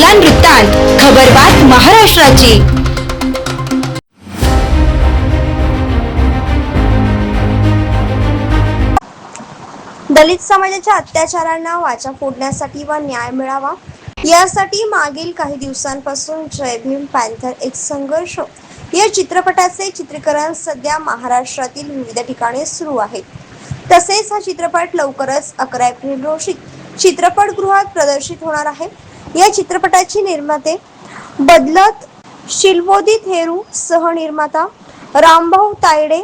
बागलान वृत्तांत खबरबात महाराष्ट्राची. दलित समाजाच्या अत्याचारांना वाचा फोडण्यासाठी व न्याय मिळावा यासाठी मागील काही दिवसांपासून जय भीम पॅन्थर एक संघर्ष. या चित्रपटाचे चित्रीकरण सध्या महाराष्ट्रातील विविध ठिकाणी सुरू आहे. तसेच हा चित्रपट लवकरच अकरा एप्रिल रोजी चित्रपटगृहात प्रदर्शित होणार आहे. या चित्रपटाचे निर्माते बदलत शिल्वोदी थेरू सहनिर्माता रामभाऊ तायडे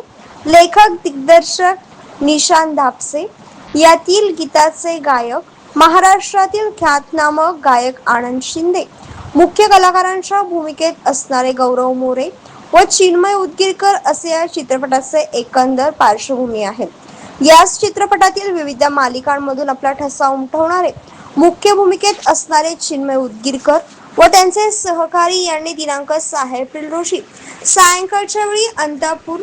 लेखक दिग्दर्शक निशांत धापसे यातील गीताचे गायक महाराष्ट्रातील ख्यातनामक गायक आनंद शिंदे मुख्य कलाकारांच्या भूमिकेत असणारे गौरव मोरे व चिन्मय उदगीरकर असे या चित्रपटाचे एकंदर पार्श्वभूमी आहे याच चित्रपटातील विविध मालिकांमधून आपला ठसा उमटवणारे मुख्य भूमिकेत असणारे चिन्मय उदगीरकर व त्यांचे सहकारी यांनी दिनांक सहा एप्रिल रोजी सायंकाळच्या वेळी अंतापूर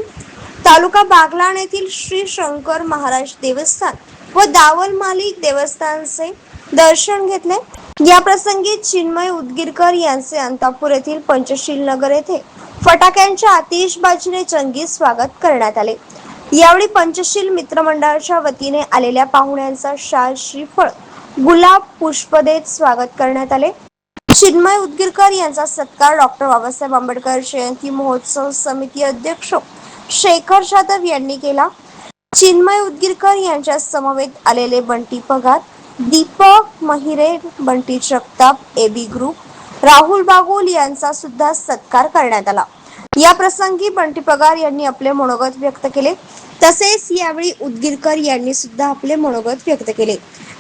तालुका बागलाण येथील श्री शंकर महाराज देवस्थान व दावल मालिक देवस्थानचे दर्शन घेतले. या प्रसंगी चिन्मय उदगीरकर यांचे अंतापूर येथील पंचशील नगर येथे फटाक्यांच्या आतिषबाजीने चंगी स्वागत करण्यात आले. यावेळी पंचशील मित्रमंडळाच्या वतीने आलेल्या पाहुण्यांचा शाल श्रीफळ गुलाब पुष्प देत स्वागत करण्यात आले. चिन्मय उदगीरकर यांचा सत्कार डॉक्टर बाबासाहेब आंबेडकर जयंती महोत्सव समिती अध्यक्ष शेखर जाधव यांनी केला. चिन्मय उदगीरकर यांच्या समवेत आलेले बंटी पगार दीपक महिरे बंटी जगताप एबी ग्रुप राहुल बागुल यांचा सुद्धा सत्कार करण्यात आला. या प्रसंगी बंटी पगार यांनी आपले मनोगत व्यक्त केले. तसेच यावेळी उदगीरकर यांनी सुद्धा आपले मनोगत व्यक्त केले.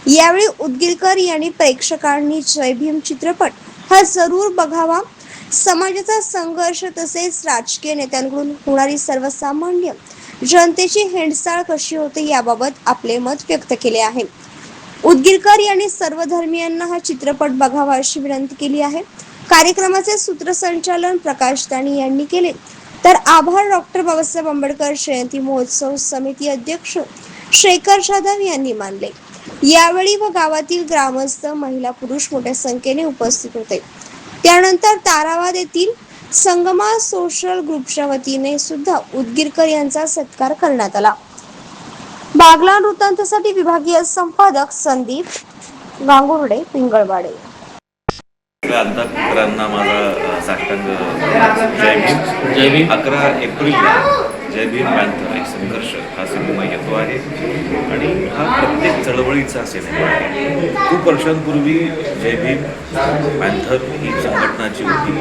यावेळी उदगीरकर यांनी प्रेक्षकांनी जय भीम चित्रपट हा जरूर बघावा. समाजाचा संघर्ष तसेच राजकीय नेत्यांकडून होणारी सर्वसामान्य जनतेची हेंडसाळ कशी होते याबाबत आपले मत व्यक्त केले आहे. उदगीरकर यांनी सर्व धर्मियांना हा चित्रपट बघावा अशी विनंती केली आहे. कार्यक्रमाचे सूत्रसंचालन प्रकाश दाणी यांनी केले. तर आभार डॉक्टर बाबासाहेब आंबेडकर जयंती महोत्सव समिती अध्यक्ष शेखर जाधव यांनी मानले. यावेळी व गावातील ग्रामस्थ महिला पुरुष मोठ्या संख्येने उपस्थित होते. त्यानंतर तारावाद येथील संगमा सोशल ग्रुपच्या वतीने सुद्धा उदगीरकर यांचा सत्कार करण्यात आला. बागला वृत्तांतासाठी विभागीय संपादक संदीप गांगुर्डे पिंगळवाडे. अंताकरांना माझा साष्टांग जय भीम. जय भीम. अकरा एप्रिलला जय भीम पॅन्थर एक संघर्ष हा सिनेमा येतो आहे. आणि हा प्रत्येक चळवळीचा सिनेमा आहे. खूप वर्षांपूर्वी जय भीम पॅन्थर ही संघटनाची होती.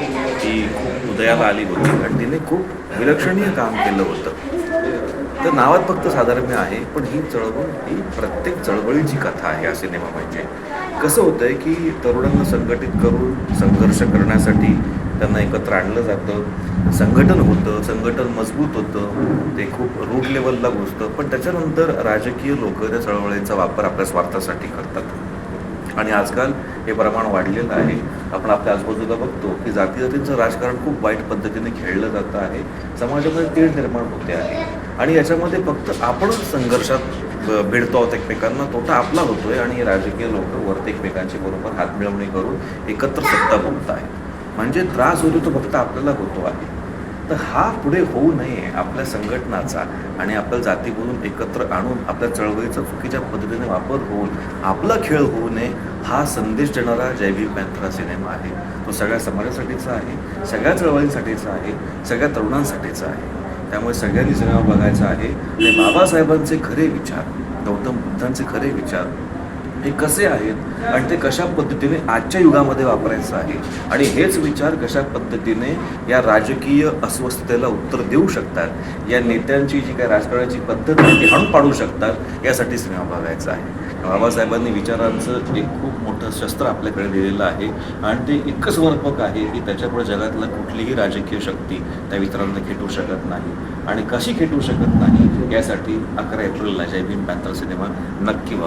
ती खूप उदयाला आली होती. आणि तिने खूप विलक्षणीय काम केलं होतं. तर नावात फक्त साधारण आहे पण ही चळवळ ही प्रत्येक चळवळीची कथा आहे हा सिनेमा म्हणजे. कसं होतं आहे की तरुणांना संघटित करून संघर्ष करण्यासाठी त्यांना एकत्र आणलं जातं. संघटन होतं संघटन मजबूत होतं. ते खूप रूट लेवलला घुसतं. पण त्याच्यानंतर राजकीय लोक त्या चळवळीचा वापर आपल्या स्वार्थासाठी करतात. आणि आजकाल हे प्रमाण वाढलेलं आहे. आपण आपल्या आजूबाजूला बघतो की जाती जातींचं राजकारण खूप वाईट पद्धतीने खेळलं जातं आहे. समाजामध्ये तीळ निर्माण होते आहे. आणि याच्यामध्ये फक्त आपणच संघर्षात भिडतो आहोत एकमेकांना. तोटा आपला होतोय आणि राजकीय लोक वरती एकमेकांची बरोबर हातमिळवणी करून एकत्र सत्ता भोगत आहे म्हणजे त्रास होतो तो फक्त आपल्याला होतो आहे. तर हा पुढे होऊ नये आपल्या संघटनाचा आणि आपल्या जाती बोलून एकत्र आणून आपल्या चळवळीचा चुकीच्या पद्धतीने वापर होऊन आपला खेळ होऊ नये हा संदेश देणारा जय पॅन्थरा सिनेमा आहे. तो सगळ्या समाजासाठीचा आहे सगळ्या चळवळींसाठीचा आहे सगळ्या तरुणांसाठीचा आहे. त्यामुळे सगळ्यांनी सिनेमा बघायचा आहे. आणि बाबासाहेबांचे खरे विचार गौतम बुद्धांचे खरे विचार हे कसे आहेत आणि ते कशा पद्धतीने आजच्या युगामध्ये वापरायचं आहे? आणि हेच विचार कशा पद्धतीने या राजकीय अस्वस्थतेला उत्तर देऊ शकतात? या नेत्यांची जी काय राजकारणाची पद्धत आहे ती हाणून पाडू शकतात? यासाठी सिनेमा बघायचा आहे. बाबासाहेबांनी विचारांचं एक खूप मोठं शस्त्र आपल्याकडे दिलेलं आहे आणि ते इतकं समर्पक आहे की त्याच्यापुढे जगातला कुठलीही राजकीय शक्ती त्या विचारांना खेटू शकत नाही. आणि कशी खेटू शकत नाही यासाठी अकरा एप्रिलला जय भीम पॅन्थर सिनेमा नक्की